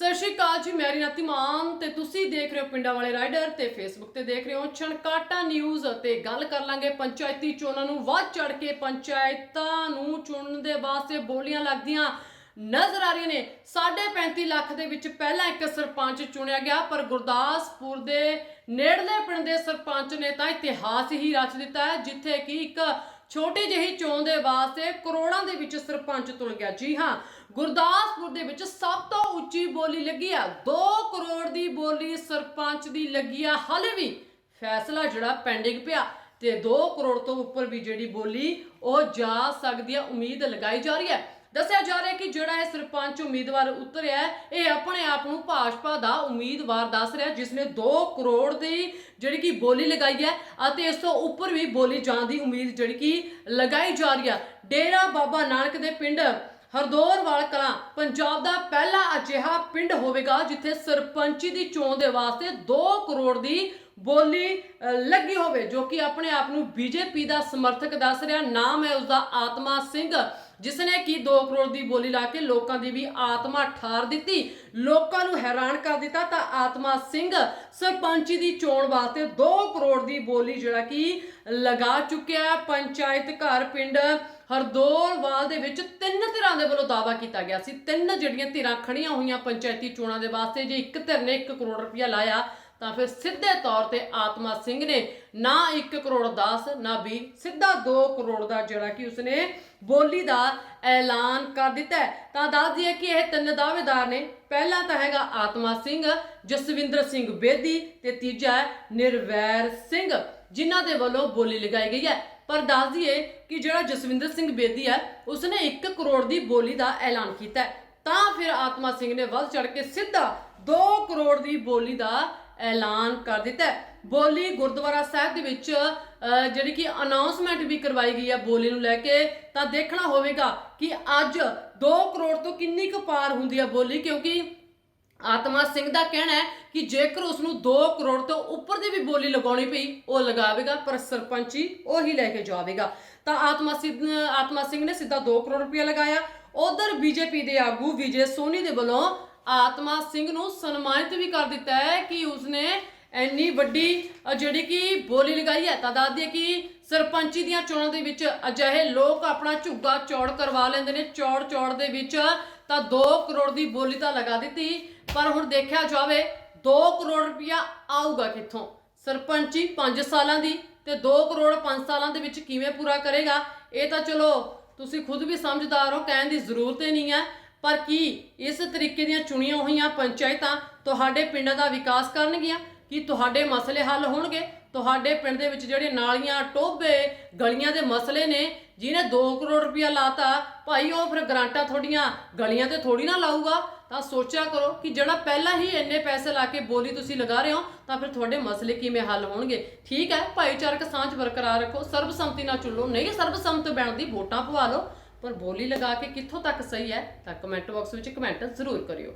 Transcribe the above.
ਸਤਿ ਸ਼੍ਰੀ ਅਕਾਲ ਜੀ, ਮੈਂ ਰੀਨਾ ਤਿਮਾਨ ਤੇ ਤੁਸੀਂ ਦੇਖ ਰਹੇ ਹੋ ਪਿੰਡਾਂ ਵਾਲੇ ਰਾਈਡਰ ਤੇ ਫੇਸਬੁੱਕ ਤੇ ਦੇਖ ਰਹੇ ਹੋ ਛਣਕਾਟਾ ਨਿਊਜ਼ ਤੇ ਗੱਲ ਕਰ ਲਾਂਗੇ ਪੰਚਾਇਤੀ ਚੋਣਾਂ ਨੂੰ ਵੱਧ ਚੜ ਕੇ ਪੰਚਾਇਤਾਂ ਨੂੰ ਚੁਣਨ ਦੇ ਵਾਸਤੇ ਬੋਲੀਆਂ ਲੱਗਦੀਆਂ ਨਜ਼ਰ ਆ ਰਹੀਆਂ ਨੇ। 35 ਲੱਖ ਦੇ ਵਿੱਚ ਪਹਿਲਾਂ ਇੱਕ ਸਰਪੰਚ ਚੁਣਿਆ ਗਿਆ, ਪਰ ਗੁਰਦਾਸਪੁਰ ਦੇ ਨੇੜਲੇ ਪਿੰਡ ਦੇ ਸਰਪੰਚ ਨੇ ਤਾਂ ਇਤਿਹਾਸ ਹੀ ਰਚ ਦਿੱਤਾ ਹੈ, ਜਿੱਥੇ ਕਿ ਇੱਕ ਛੋਟੀ ਜਿਹੀ ਚੋਣ ਦੇ ਵਾਸਤੇ ਕਰੋੜਾਂ ਦੇ ਵਿੱਚ ਸਰਪੰਚ ਤੁਲ ਗਿਆ। ਜੀ ਹਾਂ, ਗੁਰਦਾਸਪੁਰ ਦੇ ਵਿੱਚ ਸਭ ਤੋਂ ਉੱਚੀ ਬੋਲੀ ਲੱਗੀ ਆ। 2 ਕਰੋੜ ਦੀ ਬੋਲੀ ਸਰਪੰਚ ਦੀ ਲੱਗੀ ਆ। ਹਾਲੇ ਵੀ ਫੈਸਲਾ ਜਿਹੜਾ ਪੈਂਡਿੰਗ ਪਿਆ ਤੇ 2 ਕਰੋੜ ਤੋਂ ਉੱਪਰ ਵੀ ਜਿਹੜੀ ਬੋਲੀ ਉਹ ਜਾ ਸਕਦੀ ਹੈ ਉਮੀਦ ਲਗਾਈ ਜਾ ਰਹੀ ਹੈ। ਦੱਸਿਆ ਜਾ ਰਿਹਾ ਕਿ ਜਿਹੜਾ ਇਹ ਸਰਪੰਚ ਉਮੀਦਵਾਰ ਉਤਰਿਆ ਇਹ ਆਪਣੇ ਆਪ ਨੂੰ ਭਾਜਪਾ ਦਾ ਉਮੀਦਵਾਰ ਦੱਸ ਰਿਹਾ ਜਿਸ ਨੇ 2 ਕਰੋੜ ਦੀ ਜਿਹੜੀ ਕਿ ਬੋਲੀ ਲਗਾਈ ਹੈ ਅਤੇ ਇਸ ਤੋਂ ਉੱਪਰ ਵੀ ਬੋਲੀ ਜਾਣ ਦੀ ਉਮੀਦ ਜਿਹੜੀ ਕਿ ਲਗਾਈ ਜਾ ਰਹੀ ਹੈ। ਡੇਰਾ ਬਾਬਾ ਨਾਨਕ ਦੇ ਪਿੰਡ ਹਰਦੋਰਵਾਲ ਕਲਾਂ, ਪੰਜਾਬ ਦਾ ਪਹਿਲਾ ਅਜਿਹਾ ਪਿੰਡ ਹੋਵੇਗਾ ਜਿੱਥੇ ਸਰਪੰਚੀ ਦੀ ਚੋਣ ਦੇ ਵਾਸਤੇ 2 ਕਰੋੜ ਦੀ ਬੋਲੀ ਲੱਗੀ ਹੋਵੇ, ਜੋ ਕਿ ਆਪਣੇ ਆਪ ਨੂੰ ਬੀਜੇਪੀ ਦਾ ਸਮਰਥਕ ਦੱਸ ਰਿਹਾ ਨਾਮ ਹੈ ਉਸਦਾ ਆਤਮਾ ਸਿੰਘ। ਜਿਸ ਨੇ ਕੀ 2 ਕਰੋੜ ਦੀ ਬੋਲੀ ਲਾ ਕੇ ਲੋਕਾਂ ਦੀ ਵੀ ਆਤਮਾ ਠਾਰ ਦਿੱਤੀ, ਲੋਕਾਂ ਨੂੰ ਹੈਰਾਨ ਕਰ ਦਿੱਤਾ, ਤਾਂ ਆਤਮਾ ਸਿੰਘ ਸਰਪੰਚੀ ਦੀ ਚੋਣ ਵਾਸਤੇ 2 ਕਰੋੜ ਦੀ ਬੋਲੀ ਜਿਹੜਾ ਕਿ ਲਗਾ ਚੁੱਕਿਆ ਪੰਚਾਇਤ ਘਰ ਪਿੰਡ ਹਰਦੋਲਵਾਲ ਦੇ ਵਿੱਚ ਤਿੰਨ ਧਿਰਾਂ ਦੇ ਵੱਲੋਂ ਦਾਵਾ ਕੀਤਾ ਗਿਆ ਸੀ। ਤਿੰਨ ਜਿਹੜੀਆਂ ਧਿਰਾਂ ਖੜੀਆਂ ਹੋਈਆਂ ਪੰਚਾਇਤੀ ਚੋਣਾਂ ਦੇ ਵਾਸਤੇ, ਜੇ ਇੱਕ ਧਿਰ ਨੇ 1 ਕਰੋੜ ਰੁਪਇਆ ਲਾਇਆ ਤਾਂ ਫਿਰ ਸਿੱਧੇ ਤੌਰ ਤੇ ਆਤਮਾ ਸਿੰਘ ਨੇ ਨਾ 1 ਕਰੋੜ 10 ਨਾ 20 ਸਿੱਧਾ 2 ਕਰੋੜ ਦਾ ਜਿਹੜਾ ਕਿ ਉਸਨੇ ਬੋਲੀ ਦਾ ਐਲਾਨ ਕਰ ਦਿੱਤਾ ਤਾਂ ਦੱਸ ਦਈਏ ਕਿ ਇਹ ਤਿੰਨ ਦਾਅਵੇਦਾਰ ਨੇ। ਪਹਿਲਾ ਤਾਂ ਹੈਗਾ ਆਤਮਾ ਸਿੰਘ, ਜਸਵਿੰਦਰ ਸਿੰਘ ਬੇਦੀ ਤੇ ਤੀਜਾ ਹੈ ਨਿਰਵੈਰ ਸਿੰਘ, ਜਿਨ੍ਹਾਂ ਦੇ ਵੱਲੋਂ ਬੋਲੀ ਲਗਾਈ ਗਈ ਹੈ। ਪਰ ਦੱਸ ਦਈਏ ਕਿ ਜਿਹੜਾ ਜਸਵਿੰਦਰ ਸਿੰਘ ਬੇਦੀ ਹੈ, ਉਸਨੇ 1 ਕਰੋੜ ਦੀ ਬੋਲੀ ਦਾ ਐਲਾਨ ਕੀਤਾ ਤਾਂ ਫਿਰ ਆਤਮਾ ਸਿੰਘ ਨੇ ਵੱਧ ਚੜ ਕੇ ਸਿੱਧਾ 2 ਕਰੋੜ ਦੀ ਬੋਲੀ ਦਾ ਐਲਾਨ ਕਰ ਦਿੱਤਾ ਬੋਲੀ ਗੁਰਦੁਆਰਾ ਸਾਹਿਬ ਦੇ ਵਿੱਚ ਜਿਹੜੀ ਕਿ ਅਨਾਉਂਸਮੈਂਟ ਵੀ ਕਰਵਾਈ ਗਈ ਹੈ ਬੋਲੀ ਨੂੰ ਲੈ ਕੇ, ਤਾਂ ਦੇਖਣਾ ਹੋਵੇਗਾ ਕਿ ਅੱਜ 2 ਕਰੋੜ ਤੋਂ ਕਿੰਨੀ ਕੁ ਪਾਰ ਹੁੰਦੀ ਹੈ ਬੋਲੀ, ਕਿਉਂਕਿ ਆਤਮਾ ਸਿੰਘ ਦਾ ਕਹਿਣਾ ਹੈ ਕਿ ਜੇਕਰ ਉਸ ਨੂੰ 2 ਕਰੋੜ ਤੋਂ ਉੱਪਰ ਦੀ ਵੀ ਬੋਲੀ ਲਗਾਉਣੀ ਪਈ, ਉਹ ਲਗਾਵੇਗਾ, ਪਰ ਸਰਪੰਚੀ ਉਹ ਹੀ ਲੈ ਕੇ ਜਾਵੇਗਾ। ਤਾਂ ਆਤਮਾ ਸਿੰਘ ਆਤਮਾ ਸਿੰਘ ਨੇ ਸਿੱਧਾ 2 ਕਰੋੜ ਰੁਪਇਆ ਲਗਾਇਆ। ਉਧਰ ਬੀਜੇਪੀ ਦੇ ਆਗੂ ਵਿਜੇ ਸੋਨੀ ਦੇ ਵੱਲੋਂ ਆਤਮਾ ਸਿੰਘ ਨੂੰ ਸਨਮਾਨਿਤ ਵੀ ਕਰ ਦਿੱਤਾ ਹੈ ਕਿ ਉਸਨੇ ਇੰਨੀ ਵੱਡੀ ਜਿਹੜੀ ਕਿ ਬੋਲੀ ਲਗਾਈ ਹੈ ਤਾਂ ਦੱਸਦੀ ਦਈਏ ਕਿ ਸਰਪੰਚੀ ਦੀਆਂ ਚੋਣਾਂ ਦੇ ਵਿੱਚ ਅਜਿਹੇ ਲੋਕ ਆਪਣਾ ਝੁੱਗਾ ਚੌੜ ਕਰਵਾ ਲੈਂਦੇ ਨੇ। ਚੌੜ ਚੌੜ ਦੇ ਵਿੱਚ ਤਾਂ 2 ਕਰੋੜ ਦੀ ਬੋਲੀ ਤਾਂ ਲਗਾ ਦਿੱਤੀ, ਪਰ ਹੁਣ ਦੇਖਿਆ ਜਾਵੇ 2 ਕਰੋੜ ਰੁਪਇਆ ਆਊਗਾ ਕਿੱਥੋਂ? ਸਰਪੰਚੀ 5 ਸਾਲਾਂ ਦੀ ਤੇ 2 ਕਰੋੜ 5 ਸਾਲਾਂ ਦੇ ਵਿੱਚ ਕਿਵੇਂ ਪੂਰਾ ਕਰੇਗਾ? ਇਹ ਤਾਂ ਚਲੋ ਤੁਸੀਂ ਖੁਦ ਵੀ ਸਮਝਦਾਰ ਹੋ, ਕਹਿਣ ਦੀ ਜ਼ਰੂਰਤ ਹੀ ਨਹੀਂ ਹੈ। ਪਰ ਕੀ ਇਸ ਤਰੀਕੇ ਦੀਆਂ ਚੁਣੀਆਂ ਹੋਈਆਂ ਪੰਚਾਇਤਾਂ ਤੁਹਾਡੇ ਪਿੰਡਾਂ ਦਾ ਵਿਕਾਸ ਕਰਨਗੀਆਂ? ਕੀ ਤੁਹਾਡੇ ਮਸਲੇ ਹੱਲ ਹੋਣਗੇ? ਤੁਹਾਡੇ ਪਿੰਡ ਦੇ ਵਿੱਚ ਜਿਹੜੇ ਨਾਲੀਆਂ ਟੋਭੇ, ਗਲੀਆਂ ਦੇ ਮਸਲੇ ਨੇ, ਜਿਹਨੇ 2 ਕਰੋੜ ਰੁਪਇਆ ਲਾਤਾ, ਭਾਈ ਉਹ ਫਿਰ ਗਰਾਂਟਾਂ ਤੁਹਾਡੀਆਂ ਗਲੀਆਂ ਤੇ ਥੋੜੀ ਨਾ ਲਾਊਗਾ? ਤਾਂ ਸੋਚਿਆ ਕਰੋ ਕਿ ਜਿਹੜਾ ਪਹਿਲਾਂ ਹੀ ਇੰਨੇ ਪੈਸੇ ਲਾ ਕੇ ਬੋਲੀ ਤੁਸੀਂ ਲਗਾ ਰਹੇ ਹੋ, ਤਾਂ ਫਿਰ ਤੁਹਾਡੇ ਮਸਲੇ ਕਿਵੇਂ ਹੱਲ ਹੋਣਗੇ? ਠੀਕ ਹੈ, ਭਾਈਚਾਰਕ ਸਾਂਝ ਬਰਕਰਾਰ ਰੱਖੋ, ਸਰਬਸੰਮਤੀ ਨਾਲ ਚੁਣੋ, ਨਹੀਂ ਸਰਬਸੰਮਤ ਬਣਦੀ ਵੋਟਾਂ ਪਵਾ ਲਓ। ਪਰ ਬੋਲੀ ਲਗਾ ਕੇ ਕਿੱਥੋਂ ਤੱਕ ਸਹੀ ਹੈ, ਤਾਂ ਕਮੈਂਟ ਬਾਕਸ ਵਿੱਚ ਕਮੈਂਟ ਜ਼ਰੂਰ ਕਰਿਓ।